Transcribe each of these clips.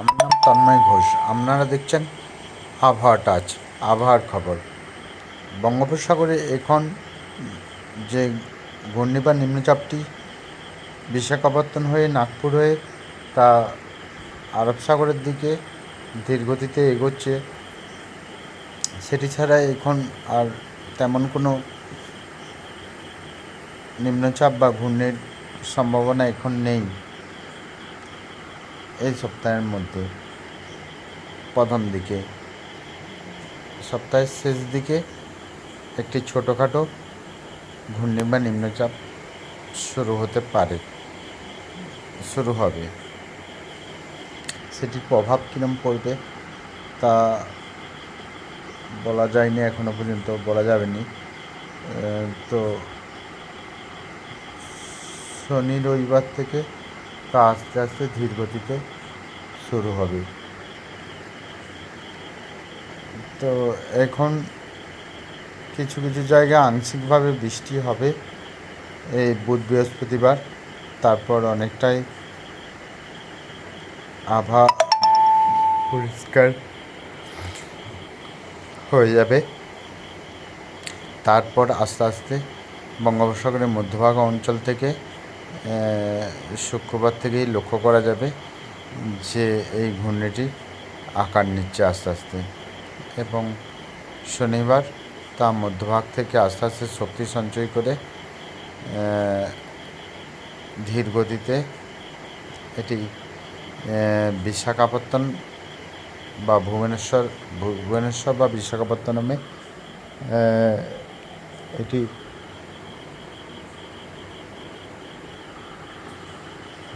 আমার নাম তন্ময় ঘোষ। আপনারা দেখছেন আবহাওয়া টাচ, আবহাওয়ার খবর। বঙ্গোপসাগরে এখন যে ঘূর্ণি বা নিম্নচাপটি বিশাখাপত্তন হয়ে নাগপুর হয়ে তা আরব সাগরের দিকে ধীর গতিতে এগোচ্ছে, সেটি ছাড়া এখন আর তেমন কোনো নিম্নচাপ বা ঘূর্ণির সম্ভাবনা এখন নেই। এই সপ্তাহের মধ্যে প্রথম দিকে, সপ্তাহের শেষ দিকে একটি ছোটোখাটো ঘূর্ণি বা নিম্নচাপ শুরু হতে পারে, শুরু হবে। সেটির প্রভাব কীরম পড়বে তা বলা যায়নি এখনও পর্যন্ত বলা যাবেনি। তো শনি রবিবার থেকে তা আস্তে আস্তে ধীর গতিতে শুরু হবে। তো এখন কিছু কিছু জায়গায় আংশিকভাবে বৃষ্টি হবে এই বুধ বৃহস্পতিবার। তারপর অনেকটাই আভা পরিষ্কার হয়ে যাবে। তারপর আস্তে আস্তে বঙ্গোপসাগরের মধ্যভাগ অঞ্চল থেকে শুক্রবার থেকেই লক্ষ্য করা যাবে যে এই ঘূর্ণিটি আকার নিচ্ছে আস্তে আস্তে। এবং শনিবার তা মধ্যভাগ থেকে আস্তে আস্তে শক্তি সঞ্চয় করে ধীর গতিতে এটি বিশাখাপত্তন বা ভুবনেশ্বর ভুবনেশ্বর বা বিশাখাপত্তনমে এটি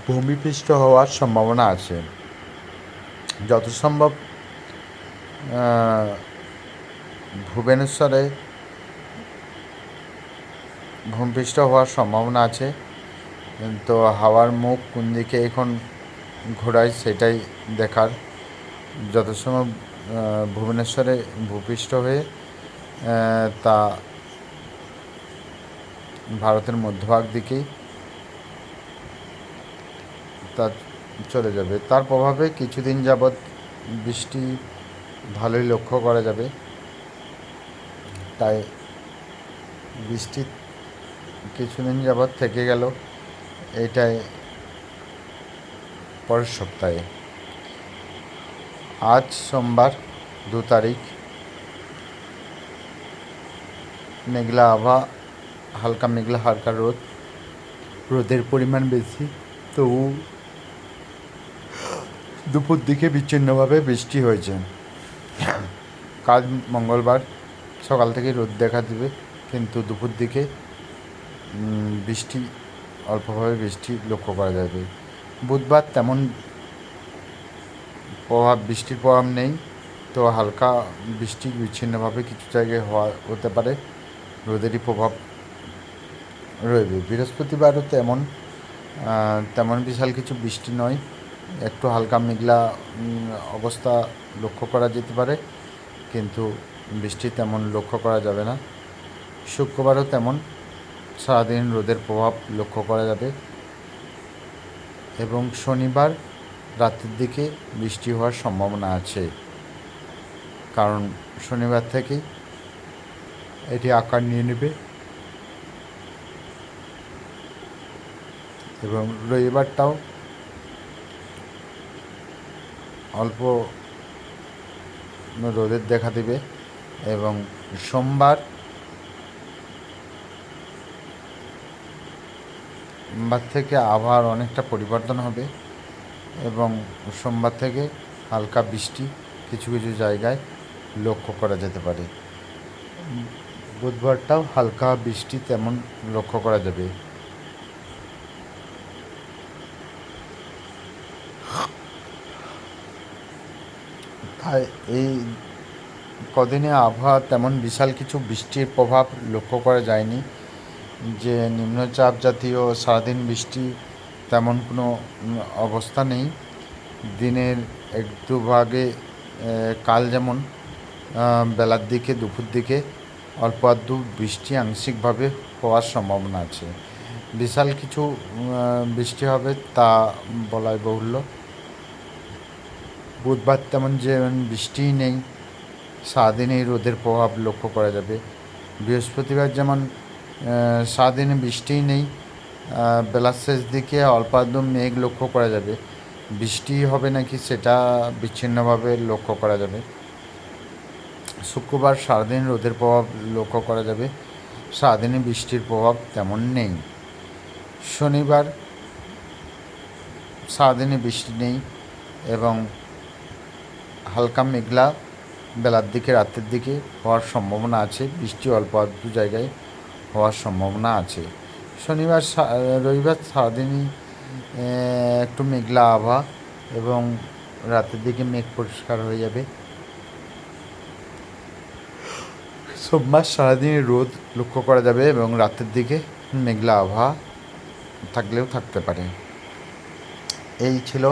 ভূমিপৃষ্ঠ হওয়ার সম্ভাবনা আছে। যত সম্ভব ভুবনেশ্বরে ভূমিপৃষ্ঠ হওয়ার সম্ভাবনা আছে। তো হাওয়ার মুখ কোন দিকে এখন ঘোরায় সেটাই দেখার। যত আহ, ভুবনেশ্বরে ভূপৃষ্ঠ হয়ে তা ভারতের মধ্যভাগ দিকেই তা চলে যাবে। তার প্রভাবে কিছুদিন যাবৎ বৃষ্টি ভালোই লক্ষ্য করা যাবে। তাই বৃষ্টি কিছুদিন যাবৎ থেকে গেল। এটাই পরের সপ্তাহে। আজ সোমবার দু তারিখ। মেঘলা আভা হালকা মেঘলা হালকা রোদ। রোদের পরিমাণ বেশি তবু দুপুর দিকে বিচ্ছিন্নভাবে বৃষ্টি হয়েছে। কাল মঙ্গলবার সকাল থেকে রোদ দেখা দেবে, কিন্তু দুপুর দিকে বৃষ্টি, অল্পভাবে বৃষ্টি লক্ষ্য করা যাবে। বুধবার তেমন প্রভাব, বৃষ্টির প্রভাব নেই, তো হালকা বৃষ্টি বিচ্ছিন্নভাবে কিছু জায়গায় হওয়া হতে পারে। রোদেরই প্রভাব রয়েবে বৃহস্পতিবারও তেমন তেমন বিশাল কিছু বৃষ্টি নয়। একটু হালকা মেঘলা অবস্থা লক্ষ্য করা যেতে পারে, কিন্তু বৃষ্টি তেমন লক্ষ্য করা যাবে না। শুক্রবারও তেমন, সারাদিন রোদের প্রভাব লক্ষ্য করা যাবে এবং শনিবার রাতের দিকে বৃষ্টি হওয়ার সম্ভাবনা আছে। কারণ শনিবার থেকেই এটি আকার নিয়ে নেবে এবং রবিবারটাও অল্প রোদের দেখা দেবে এবং সোমবার সোমবার থেকে আবহাওয়ার অনেকটা পরিবর্তন হবে এবং সোমবার থেকে হালকা বৃষ্টি কিছু কিছু জায়গায় লক্ষ্য করা যেতে পারে। বুধবারটাও হালকা বৃষ্টি তেমন লক্ষ্য করা যাবে। তাই এই কদিনে আবহাওয়া তেমন বিশাল কিছু বৃষ্টির প্রভাব লক্ষ্য করা যায়নি। যে নিম্নচাপ জাতীয় সারাদিন বৃষ্টি তেমন কোনো অবস্থা নেই। দিনের এক দু ভাগে কাল যেমন বেলার দিকে, দুপুর দিকে অল্প আধটু বৃষ্টি আংশিকভাবে হওয়ার সম্ভাবনা আছে। বিশাল কিছু বৃষ্টি হবে তা বলাই বাহুল্য। বুধবার তেমন যেমন বৃষ্টিই নেই সারাদিনই রোদের প্রভাব লক্ষ্য করা যাবে। বৃহস্পতিবার যেমন সারাদিনে বৃষ্টিই নেই বেলার শেষ দিকে অল্প আধটু মেঘ লক্ষ্য করা যাবে। বৃষ্টি হবে নাকি সেটা বিচ্ছিন্নভাবে লক্ষ্য করা যাবে। শুক্রবার সারাদিন রোদের প্রভাব লক্ষ্য করা যাবে, সারাদিনে বৃষ্টির প্রভাব তেমন নেই। শনিবার সারাদিনে বৃষ্টি নেই এবং হালকা মেঘলা বেলার দিকে, রাতের দিকে হওয়ার সম্ভাবনা আছে। বৃষ্টি অল্প আধটু জায়গায় হওয়ার সম্ভাবনা আছে। শনিবার রবিবার সারাদিনই একটু মেঘলা আবহাওয়া এবং রাতের দিকে মেঘ পরিষ্কার হয়ে যাবে। সোমবার সারাদিনই রোদ লক্ষ্য করা যাবে এবং রাতের দিকে মেঘলা আবহাওয়া থাকলেও থাকতে পারে। এই ছিল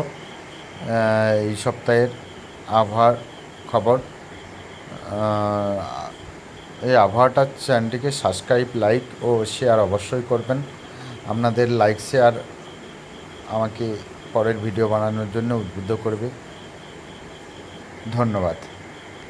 এই সপ্তাহের আবহাওয়ার খবর। এই আবহাওয়াটার চ্যানেলটিকে সাবস্ক্রাইব লাইক ও শেয়ার অবশ্যই করবেন। আপনাদের লাইক শেয়ার আমাকে পরের ভিডিও বানানোর জন্য উদ্বুদ্ধ করবে। ধন্যবাদ।